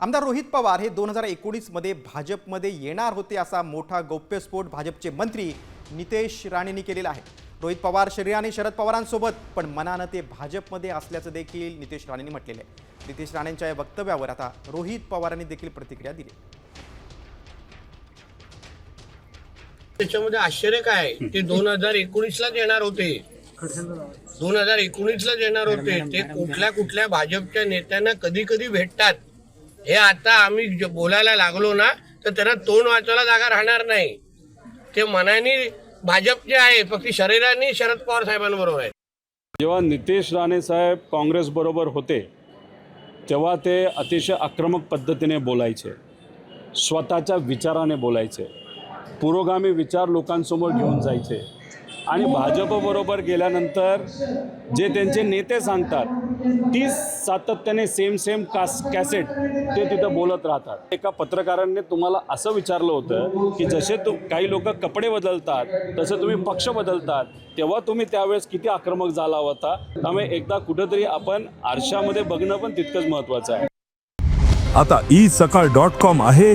आमदार रोहित पवार हे दोन हजार एकोणीसमध्ये भाजपमध्ये येणार होते असा मोठा गौप्यस्फोट भाजपचे मंत्री नितेश राणेंनी केलेला आहे. रोहित पवार शरीराने शरद पवारांसोबत पण मनानं ते भाजपमध्ये असल्याचं देखील नितेश राणेंनी म्हटलेलं आहे. नितेश राणेंच्या या वक्तव्यावर आता रोहित पवारांनी देखील प्रतिक्रिया दिली. त्याच्यामध्ये आश्चर्य काय आहे? ते दोन हजार एकोणीसलाच येणार होते. दोन हजार एकोणीसलाच येणार होते. ते कुठल्या कुठल्या भाजपच्या नेत्यांना कधी कधी भेटतात. हे आता आम्ही जे बोलायला लागलो ना तर त्यांना तोंड वाचायला जागा राहणार नाही. ते मनाने भाजपचे आहे फक्त शरीराने शरद पवार साहेबांबरोबर आहे. जेव्हा नितेश राणे साहेब काँग्रेसबरोबर होते तेव्हा ते अतिशय आक्रमक पद्धतीने बोलायचे. स्वतःच्या विचाराने बोलायचे. पुरोगामी विचार लोकांसमोर घेऊन जायचे. आणि भाजपबरोबर गेल्यानंतर जे त्यांचे नेते सांगतात ती सातत्याने सेम सेम कास कॅसेट ते तिथं बोलत राहतात. एका पत्रकारांनी तुम्हाला असं विचारलं होतं की जसे तू काही लोक कपडे बदलतात तसे तुम्ही पक्ष बदलतात तेव्हा तुम्ही त्यावेळेस किती आक्रमक झाला होता? त्यामुळे एकदा कुठंतरी आपण आरशामध्ये बघणं पण तितकंच महत्त्वाचं आहे. आता ई सकाळ डॉट कॉम आहे.